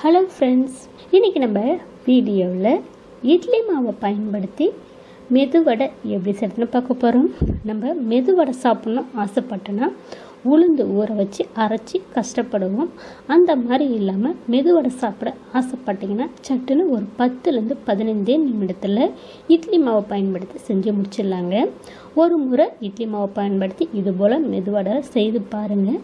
Hello friends இன்றைக்கி நம்ம வீடியோவில் இட்லி மாவை பயன்படுத்தி மெதுவடை எப்படி செய்யறதுன்னு பார்க்க போகிறோம் நம்ம மெதுவடை சாப்பிட்ணும் ஆசைப்பட்டோன்னா உளுந்து ஊற வச்சு அரைச்சி கஷ்டப்படுவோம். அந்த மாதிரி இல்லாமல் மெதுவடை சாப்பிட ஆசைப்பட்டிங்கன்னா சட்டுன்னு ஒரு பத்துலேருந்து பதினைந்தே நிமிடத்தில் இட்லி மாவை பயன்படுத்தி செஞ்சு முடிச்சிடலாங்க. ஒரு முறை இட்லி மாவை பயன்படுத்தி இதுபோல் மெதுவடை செய்து பாருங்கள்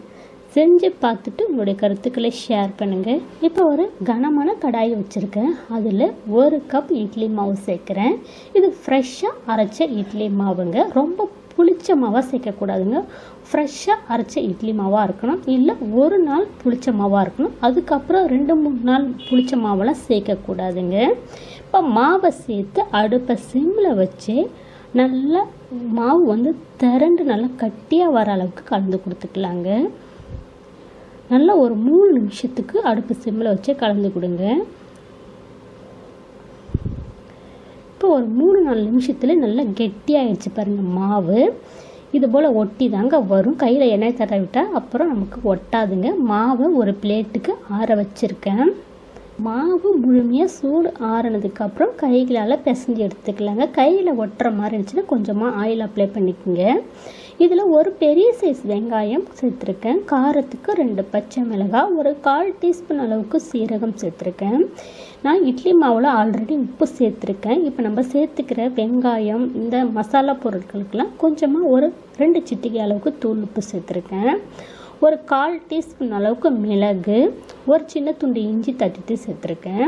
செஞ்சு பார்த்துட்டு உங்களுடைய கருத்துக்களை ஷேர் பண்ணுங்கள் இப்போ ஒரு கனமான கடாய் வச்சுருக்கேன். அதில் ஒரு கப் இட்லி மாவு சேர்க்குறேன். இது ஃப்ரெஷ்ஷாக அரைச்ச இட்லி மாவுங்க. ரொம்ப புளிச்ச மாவாக சேர்க்கக்கூடாதுங்க. ஃப்ரெஷ்ஷாக அரைச்ச இட்லி மாவாக இருக்கணும். இல்லை ஒரு நாள் புளிச்ச மாவாக இருக்கணும். அதுக்கப்புறம் ரெண்டு மூணு நாள் புளிச்ச மாவெல்லாம் சேர்க்கக்கூடாதுங்க. இப்போ மாவை சேர்த்து அடுப்பை சிம்மில் வச்சு நல்லா மாவு வந்து திரண்டு நல்லா கட்டியாக வர அளவுக்கு கலந்து கொடுத்துக்கலாங்க. நல்லா ஒரு மூணு நிமிஷத்துக்கு அடுப்பு சிம்மில் வச்சு கலந்து கொடுங்க. இப்போ ஒரு மூணு நாலு நிமிஷத்தில் நல்லா கெட்டியாகிடுச்சு பாருங்கள் மாவு. இது போல் ஒட்டி தாங்க வரும். கையில் எண்ணெய் தர விட்டால் அப்புறம் நமக்கு ஒட்டாதுங்க. மாவை ஒரு பிளேட்டுக்கு ஆற வச்சுருக்கேன். மாவு முழுமையாக சூடு ஆறினதுக்கப்புறம் கைகளால் பிசைஞ்சு எடுத்துக்கலாங்க. கையில் ஒட்டுற மாதிரி இருந்துச்சுன்னா கொஞ்சமாக ஆயில் அப்ளை பண்ணிக்கோங்க. இதில் ஒரு பெரிய சைஸ் வெங்காயம் சேர்த்துருக்கேன். காரத்துக்கு ரெண்டு பச்சை மிளகாய் ஒரு கால் டீஸ்பூன் அளவுக்கு சீரகம் சேர்த்துருக்கேன். நான் இட்லி மாவில் ஆல்ரெடி உப்பு சேர்த்துருக்கேன். இப்போ நம்ம சேர்த்துக்கிற வெங்காயம் இந்த மசாலா பொருட்களுக்கெல்லாம் கொஞ்சமாக ஒரு ரெண்டு சிட்டிகை அளவுக்கு தூள் உப்பு சேர்த்துருக்கேன். ஒரு கால் டீஸ்பூன் அளவுக்கு மிளகு ஒரு சின்ன துண்டு இஞ்சி தட்டிட்டு சேர்த்துருக்கேன்.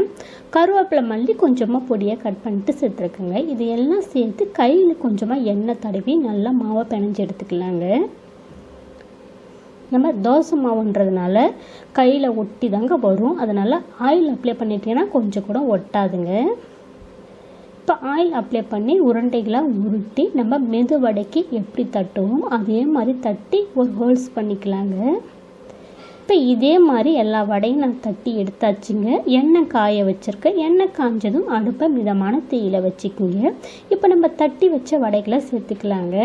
கருவேப்பிலை மல்லி கொஞ்சமாக பொடியாக கட் பண்ணிட்டு சேர்த்துருக்கேங்க. இது எல்லாம் சேர்த்து கையில் கொஞ்சமாக எண்ணெய் தடவி நல்லா மாவை பிணைஞ்சு எடுத்துக்கலாங்க. நம்ம தோசை மாவுன்றதுனால கையில் ஒட்டி தாங்க வரும். அதனால் ஆயில் அப்ளை பண்ணிட்டீங்கன்னா கொஞ்சம் கூட ஒட்டாதுங்க. இப்போ ஆயில் அப்ளை பண்ணி உருண்டைகளை உருட்டி நம்ம மெது வடைக்கு எப்படி தட்டுவோம் அதே மாதிரி தட்டி ஒரு ஹோல்ஸ் பண்ணிக்கலாங்க. இப்போ இதே மாதிரி எல்லா வடையும் நான் தட்டி எடுத்தாச்சுங்க. எண்ணெய் காய வச்சுருக்கேன். எண்ணெய் காஞ்சதும் அடுப்பை மிதமான தீயில் வச்சுக்கோங்க. இப்போ நம்ம தட்டி வச்ச வடைகளை சேர்த்துக்கலாங்க.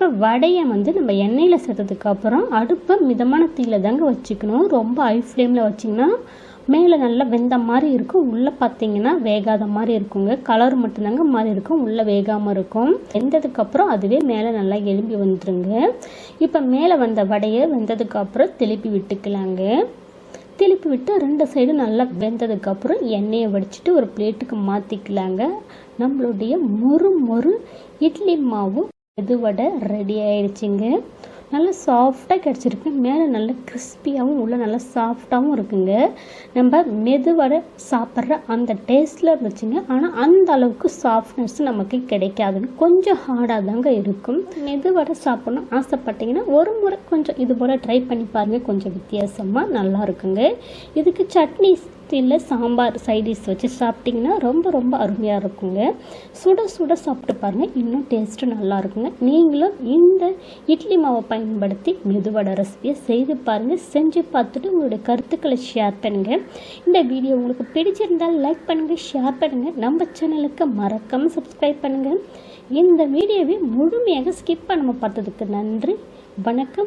இப்போ வடையை வந்து நம்ம எண்ணெயில் சேர்த்ததுக்கப்புறம் அடுப்பை மிதமான தீயில் தாங்க வச்சுக்கணும். ரொம்ப ஹை ஃப்ளேமில் வச்சிங்கன்னா மேலே நல்லா வெந்த மாதிரி இருக்கும். உள்ளே பார்த்தீங்கன்னா வேகாத மாதிரி இருக்குங்க. கலர் மட்டும்தாங்க மாதிரி இருக்கும். உள்ளே வேகாமல் இருக்கும். வெந்ததுக்கப்புறம் அதுவே மேலே நல்லா எலும்பி வந்துருங்க. இப்போ மேலே வந்த வடையை வெந்ததுக்கப்புறம் திருப்பி விட்டுக்கலாங்க. திருப்பி விட்டு ரெண்டு சைடும் நல்லா வெந்ததுக்கப்புறம் எண்ணெயை வடிச்சிட்டு ஒரு பிளேட்டுக்கு மாற்றிக்கலாங்க நம்மளுடைய மொறு மொறு இட்லி மாவு மெதுவடை ரெடி ஆயிடுச்சுங்க. நல்லா சாஃப்டாக கிடச்சிருக்கு. மேலே நல்லா கிறிஸ்பியாகவும் உள்ளே நல்லா சாஃப்டாகவும் இருக்குங்க. நம்ம மெதுவடை சாப்பிட்ற அந்த டேஸ்ட்டில் இருந்துச்சுங்க. ஆனால் அந்த அளவுக்கு சாஃப்ட்னஸ் நமக்கு கிடைக்காதுங்க. கொஞ்சம் ஹார்டாக தாங்க இருக்கும். மெதுவடை சாப்பிட்ணும் ஆசைப்பட்டீங்கன்னா ஒரு முறை கொஞ்சம் இது போல் ட்ரை பண்ணி பாருங்கள் கொஞ்சம் வித்தியாசமாக நல்லா இருக்குங்க. இதுக்கு சட்னி இல்லை சாம்பார் சைடிஷ் வச்சு சாப்பிட்டிங்கன்னா ரொம்ப ரொம்ப அருமையாக இருக்குங்க. சுட சுட சாப்பிட்டு பாருங்கள் இன்னும் டேஸ்ட்டு நல்லா இருக்குங்க. நீங்களும் இந்த இட்லி மாவை பயன்படுத்தி மெதுவடை ரெசிபியை செய்து பாருங்கள் செஞ்சு பார்த்துட்டு உங்களுடைய கருத்துக்களை ஷேர் பண்ணுங்கள் இந்த வீடியோ உங்களுக்கு பிடிச்சிருந்தால் லைக் பண்ணுங்கள் ஷேர் பண்ணுங்கள் நம்ம சேனலுக்கு மறக்காமல் சப்ஸ்கிரைப் பண்ணுங்கள் இந்த வீடியோவை முழுமையாக ஸ்கிப் பண்ணாமல் பார்த்ததுக்கு நன்றி. வணக்கம்.